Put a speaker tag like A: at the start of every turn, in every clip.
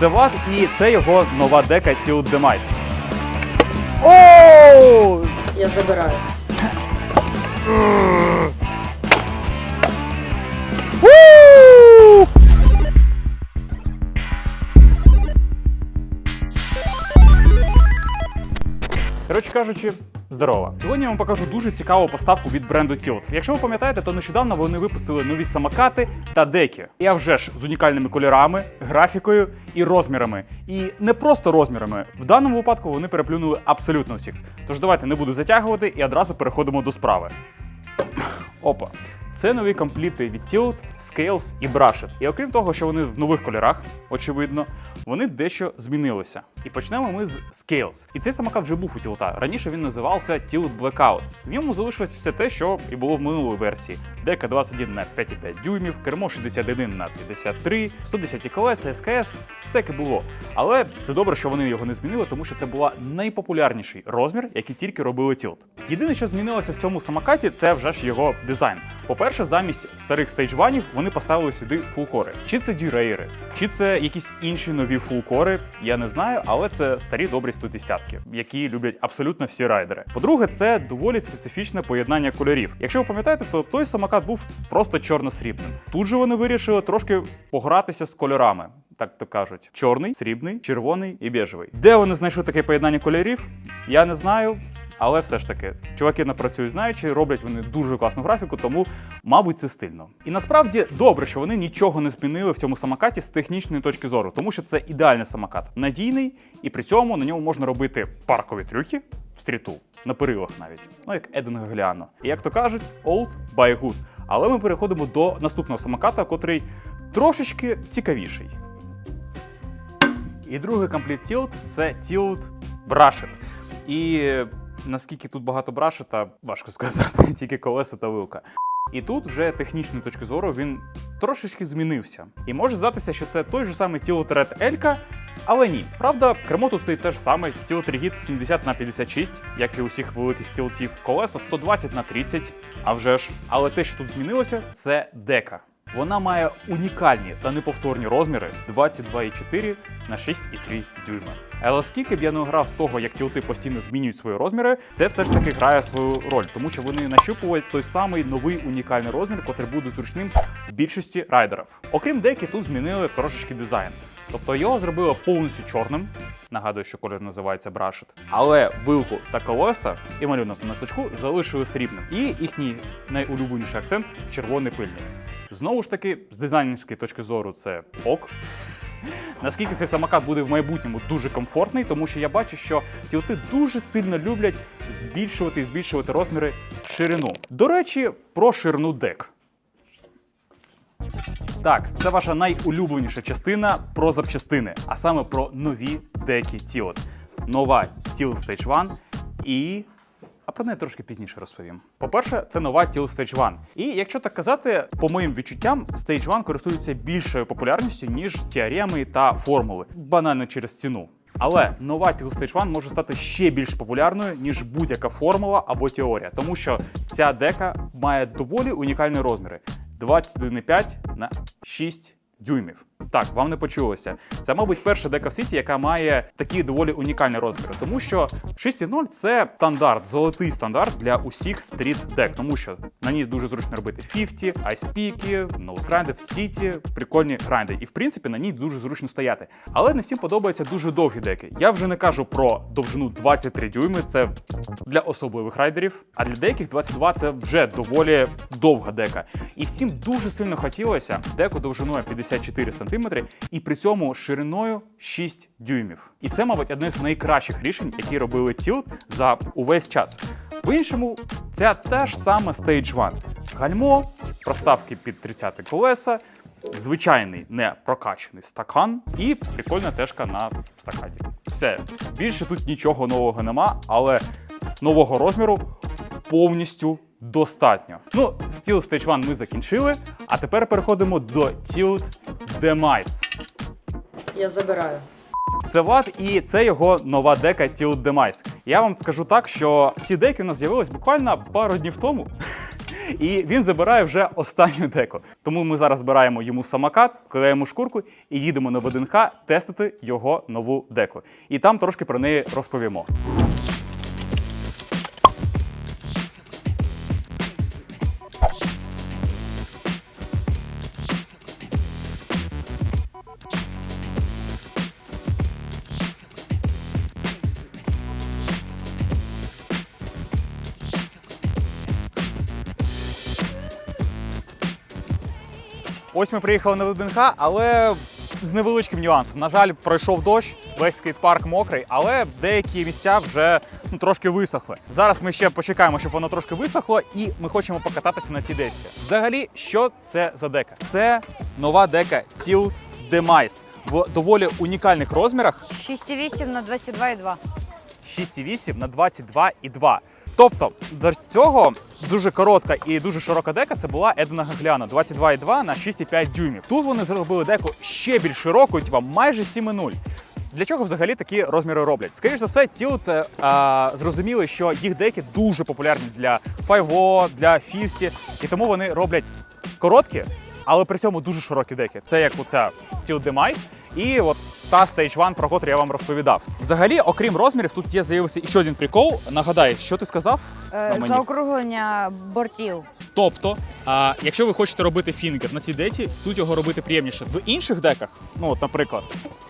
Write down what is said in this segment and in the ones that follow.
A: Це Влад і це його нова дека Tilt Demise. Оу!
B: Я забираю.
A: Коротше кажучи, здорово. Сьогодні я вам покажу дуже цікаву поставку від бренду Tilt. Якщо ви пам'ятаєте, то нещодавно вони випустили нові самокати та деки. І а вже ж з унікальними кольорами, графікою і розмірами. І не просто розмірами. В даному випадку вони переплюнули абсолютно всіх. Тож давайте не буду затягувати і одразу переходимо до справи. Опа. Це нові компліти від Tilt, Scales і Brushed. І окрім того, що вони в нових кольорах, очевидно, вони дещо змінилися. І почнемо ми з Scales. І цей самокат вже був у Тілта. Раніше він називався Tilt Blackout. В ньому залишилось все те, що і було в минулій версії. Дека 21 на 5,5 дюймів, кермо 61 на 53, 110 колеса, СКС, все як і було. Але це добре, що вони його не змінили, тому що це була найпопулярніший розмір, який тільки робили Tilt. Єдине, що змінилося в цьому самокаті, це вже ж його дизайн. По-перше, замість старих стейджванів вони поставили сюди фулкори. Чи це дюрейри, чи це якісь інші нові фулкори, я не знаю, але це старі добрі 110-ки, які люблять абсолютно всі райдери. По-друге, це доволі специфічне поєднання кольорів. Якщо ви пам'ятаєте, то той самокат був просто чорно-срібним. Тут же вони вирішили трошки погратися з кольорами. Так то кажуть, чорний, срібний, червоний і біжевий. Де вони знайшли таке поєднання кольорів? Я не знаю. Але все ж таки, чуваки напрацюють знаючи, роблять вони дуже класну графіку, тому, мабуть, це стильно. І насправді добре, що вони нічого не змінили в цьому самокаті з технічної точки зору, тому що це ідеальний самокат, надійний, і при цьому на ньому можна робити паркові трюки в стріту, на перилах навіть, ну як Еден Гагліано. І як то кажуть, old by good. Але ми переходимо до наступного самоката, котрий трошечки цікавіший. І другий комплект Tilt – це Tilt Brushed. І наскільки тут багато брашета, важко сказати, тільки колеса та вилка. І тут вже технічної точки зору він трошечки змінився. І може здатися, що це той же самий Red L, але ні. Правда, кермо тут стоїть те ж саме Tilt Rigid 70 на 56, як і усіх великих тілтів. Колеса 120 на 30, а вже ж. Але те, що тут змінилося, це дека. Вона має унікальні та неповторні розміри 22,4 на 6,3 дюйма. Але скільки б я не грав з того, як тілти постійно змінюють свої розміри, це все ж таки грає свою роль, тому що вони нащупують той самий новий унікальний розмір, котрий буде зручним в більшості райдерів. Окрім деякі, тут змінили трошечки дизайн. Тобто його зробили повністю чорним. Нагадую, що колір називається Brushed. Але вилку та колеса і малюнок на значку залишили срібним. І їхній найулюбленіший акцент червоний пильник. Знову ж таки, з дизайнерської точки зору, це ок. Наскільки цей самокат буде в майбутньому дуже комфортний, тому що я бачу, що тілти дуже сильно люблять збільшувати і збільшувати розміри ширину. До речі, про ширину дек. Так, це ваша найулюбленіша частина про запчастини, а саме про нові деки Tilt. Нова Tilt Stage 1 і. А про неї трошки пізніше розповім. По-перше, це нова Tilt Stage 1. І якщо так казати, по моїм відчуттям, Stage 1 користується більшою популярністю, ніж теореми та формули, банально через ціну. Але нова Tilt Stage 1 може стати ще більш популярною, ніж будь-яка формула або теорія, тому що ця дека має доволі унікальні розміри: 21,5 на 6 дюймів. Так, вам не почулося. Це, мабуть, перша дека в світі, яка має такі доволі унікальні розміри, тому що 6.0 це стандарт, золотий стандарт для усіх стріт дек, тому що на ній дуже зручно робити 50, айспіки, ноузграйди, всі ці прикольні грайди. І в принципі на ній дуже зручно стояти. Але не всім подобаються дуже довгі деки. Я вже не кажу про довжину 23 дюйми, це для особливих райдерів. А для деяких 22 це вже доволі довга дека. І всім дуже сильно хотілося деку довжиною 54 см і при цьому шириною 6 дюймів. І це, мабуть, одне з найкращих рішень, які робили Tilt за увесь час. По-іншому, ця та ж сама Stage 1. Гальмо, проставки під 30 колеса, звичайний не прокачаний стакан і прикольна тежка на стакані. Все, більше тут нічого нового нема, але нового розміру повністю достатньо. Ну, Tilt Stage 1 ми закінчили, а тепер переходимо до Tilt Demise.
B: Я забираю.
A: Це Влад, і це його нова дека Tilt Demise. Я вам скажу так, що ці деки у нас з'явились буквально пару днів тому. І він забирає вже останню деку. Тому ми зараз збираємо йому самокат, клеїмо шкурку і їдемо на ВДНХ тестити його нову деку. І там трошки про неї розповімо. Ось ми приїхали на ВДНХ, але з невеличким нюансом. На жаль, пройшов дощ, весь скейт-парк мокрий, але деякі місця вже ну, трошки висохли. Зараз ми ще почекаємо, щоб воно трошки висохло, і ми хочемо покататися на цій десці. Взагалі, що це за дека? Це нова дека Tilt Demise в доволі унікальних розмірах
C: 6,8 на 22,2.
A: 6,8 на 22,2. Тобто до цього дуже коротка і дуже широка дека це була Едена Гагляна 22,2 на 6,5 дюймів. Тут вони зробили деку ще більш широкою, типа майже 7,0. Для чого взагалі такі розміри роблять? Скоріше за все, Tilt е, зрозуміли, що їх деки дуже популярні для 5 для 50, і тому вони роблять короткі, але при цьому дуже широкі деки. Це як оця Tilt Demise і от та Stage One, про котрі я вам розповідав. Взагалі, окрім розмірів, тут є з'явився ще один прикол. Нагадай, що ти сказав?
C: Е,
A: на мені?
C: заокруглення бортів.
A: Тобто, а, якщо ви хочете робити фінгер на цій деці, тут його робити приємніше. В інших деках, ну от, наприклад,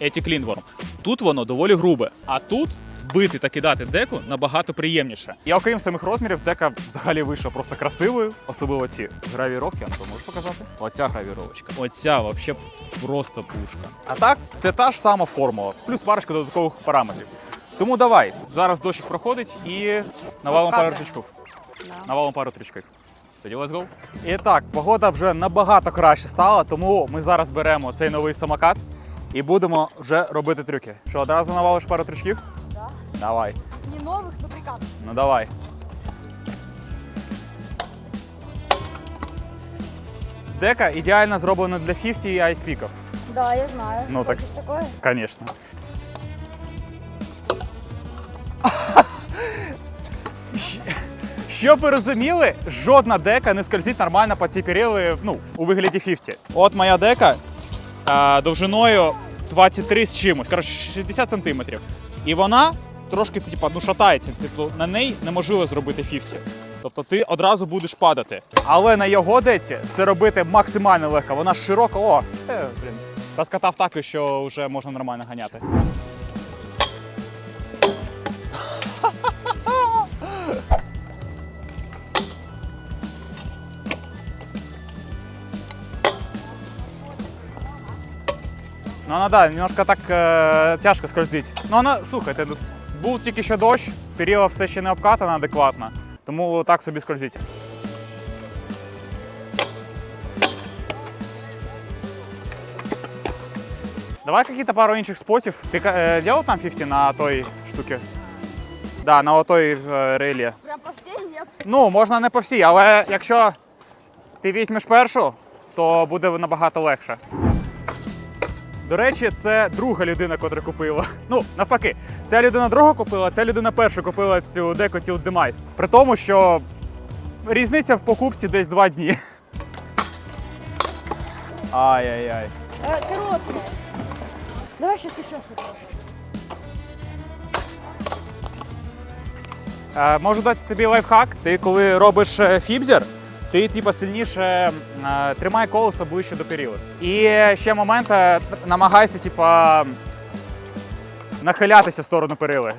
A: Еті Клінворм, тут воно доволі грубе, а тут. Бити та кидати деку набагато приємніше. І окрім самих розмірів, дека взагалі вийшла просто красивою, особливо ці гравіровки. Антон, можеш показати? Оця гравіровочка. Оця взагалі просто пушка. А так, це та ж сама формула, плюс парочка додаткових параметрів. Тому давай, зараз дощик проходить і навалимо пару трючків. Навалимо пару трючків. Тоді let's go. І так, погода вже набагато краще стала, тому ми зараз беремо цей новий самокат і будемо вже робити трюки. Що, одразу навалиш пару трючків?
C: Да.
A: Давай.
C: Не нових, но прикатів.
A: Ну давай. Дека ідеально зроблена для 50 і айспіків.
C: Да, я знаю.
A: Ну, так-
C: Хочеш такое?
A: Конечно. Щоб ви розуміли, жодна дека не скользить нормально по цій перили ну, у вигляді 50. От моя дека а, довжиною 23 з чимось, коротше, 60 сантиметрів. І вона трошки типу, ну, шатається. Тобто на неї неможливо зробити 50. Тобто ти одразу будеш падати. Але на його деці це робити максимально легко. Вона широка. О, е, блін. Розкатав так, що вже можна нормально ганяти. Ну, вона, да, немножко так е, тяжко скользить. Ну, вона, слухайте, ну, був тільки що дощ, перила все ще не обкатана адекватно, тому так собі скользить. Давай какие-то пару інших спотів. Ти е, делал там 50 на той штуці? Да, на отой е, рейлі.
C: Прям по всій нет.
A: Ну, можна не по всій, але якщо ти візьмеш першу, то буде набагато легше. До речі, це друга людина, котра купила. Ну, навпаки, ця людина друга купила, ця людина перша купила цю деко Tilt Demise. При тому, що різниця в покупці десь два дні. Ай-яй-яй.
C: Е, коротке. Давай ще ще щось.
A: Е, можу дати тобі лайфхак. Ти коли робиш е, фібзер, ти типу, сильніше е, тримай колесо ближче до періли. І ще момент, е, намагайся, типа, нахилятися в сторону перили.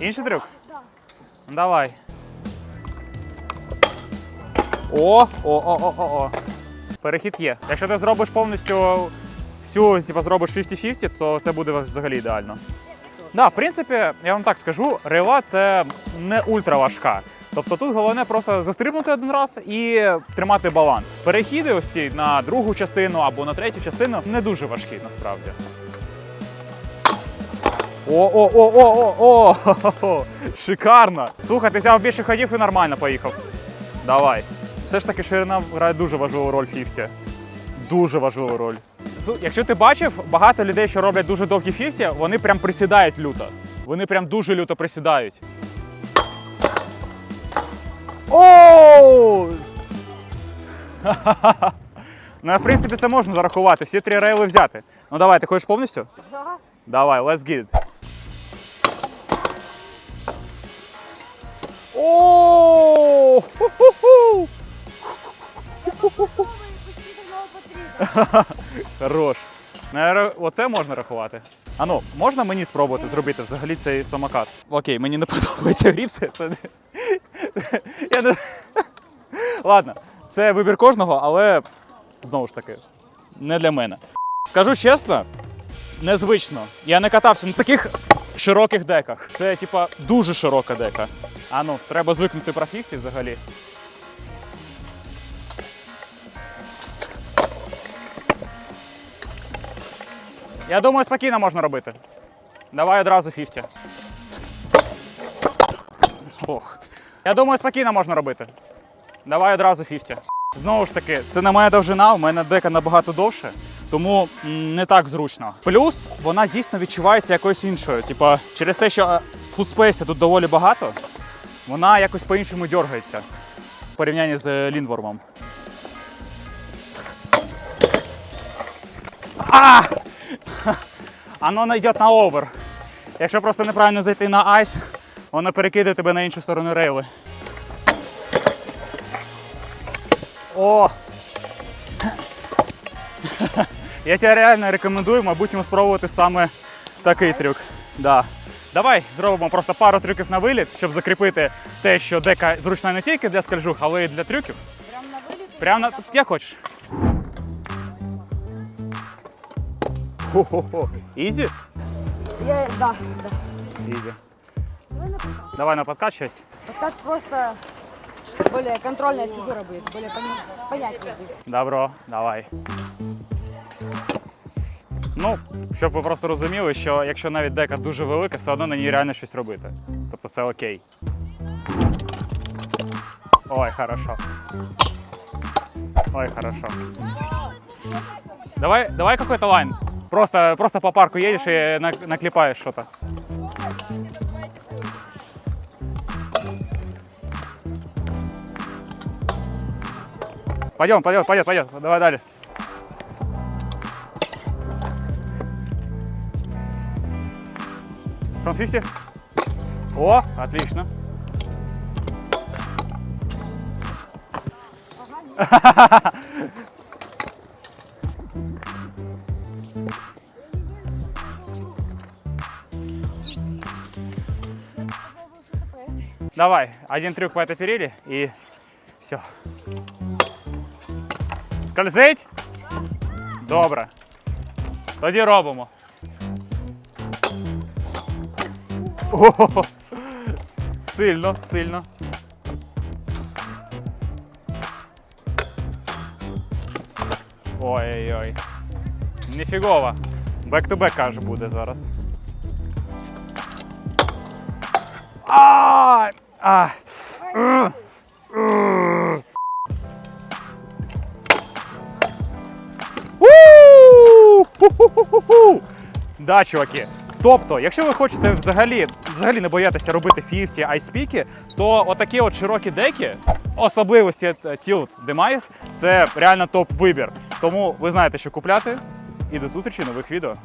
A: Інший трюк?
C: Так.
A: Давай. О, о, о, о, о, о. Перехід є. Якщо ти зробиш повністю всю, типу, зробиш 50-50, то це буде взагалі ідеально. Да, в принципі, я вам так скажу, рейла це не ультра важка. Тобто тут головне просто застрибнути один раз і тримати баланс. Перехіди ось ці на другу частину або на третю частину не дуже важкі насправді. О, о, о, о, о, о. Шикарно. Слухай, ти взяв більше ходів і нормально поїхав. Давай. Все ж таки ширина грає дуже важливу роль в фіфті. Дуже важливу роль. Якщо ти бачив, багато людей, що роблять дуже довгі фіфті, вони прям присідають люто. Вони прям дуже люто присідають. О! Ну, в принципі, це можна зарахувати. Всі три рейли взяти. Ну давай, ти хочеш повністю?
C: Ага.
A: Давай, let's get it. О! Ху-ху-ху! Хорош. Оце можна рахувати. А ну, можна мені спробувати зробити взагалі цей самокат? Окей, мені не подобається гріпси. Це. Я не... Ладно, це вибір кожного, але знову ж таки, не для мене. Скажу чесно, незвично. Я не катався на таких широких деках. Це, типа, дуже широка дека. А ну, треба звикнути про 50 взагалі. Я думаю, спокійно можна робити. Давай одразу 50. Ох. Я думаю, спокійно можна робити. Давай одразу 50. Знову ж таки, це не моя довжина, у мене дека набагато довше, тому не так зручно. Плюс вона дійсно відчувається якоюсь іншою. Типа, через те, що е, фудспейсу тут доволі багато, вона якось по-іншому дергається в порівнянні з е, лінвормом. А! Оно не йде на овер. Якщо просто неправильно зайти на айс, воно перекидає тебе на іншу сторону рейли. О! Я тебе реально рекомендую, мабуть, спробувати саме такий трюк. Да. Давай зробимо просто пару трюків на виліт, щоб закріпити те, що дека зручна не тільки для скальжух, але й для трюків.
C: Прям на виліт?
A: Прямо на як хочеш. Хо-хо-хо. Ізі?
C: Я, да, да.
A: Ізі.
C: Давай на подкат.
A: Давай на подкат щось.
C: Подкат просто более контрольная фигура будет, более пони- понятнее будет.
A: Добро, давай. Ну, щоб ви просто розуміли, що якщо навіть дека дуже велика, все одно на ній реально щось робити. Тобто це окей. Ой, хорошо. Ой, хорошо. Давай, давай какой-то лайн. Просто, просто по парку едешь и на- наклепаешь что-то. Пойдем, пойдем, пойдем, пойдем. Давай далее. 50. О, отлично. Давай, один трюк по этой перили и все. Скользить? Добре. Тоді робимо. О, сильно, сильно. Ой-ой-ой. Ніфігово. Бек-то-бек, каже, буде зараз. А! А! Да, чуваки. Тобто, якщо ви хочете взагалі, взагалі не боятися робити 50 айспіки, то отакі от широкі деки, особливості Tilt Demise, це реально топ-вибір. Тому ви знаєте, що купляти. І до зустрічі нових відео.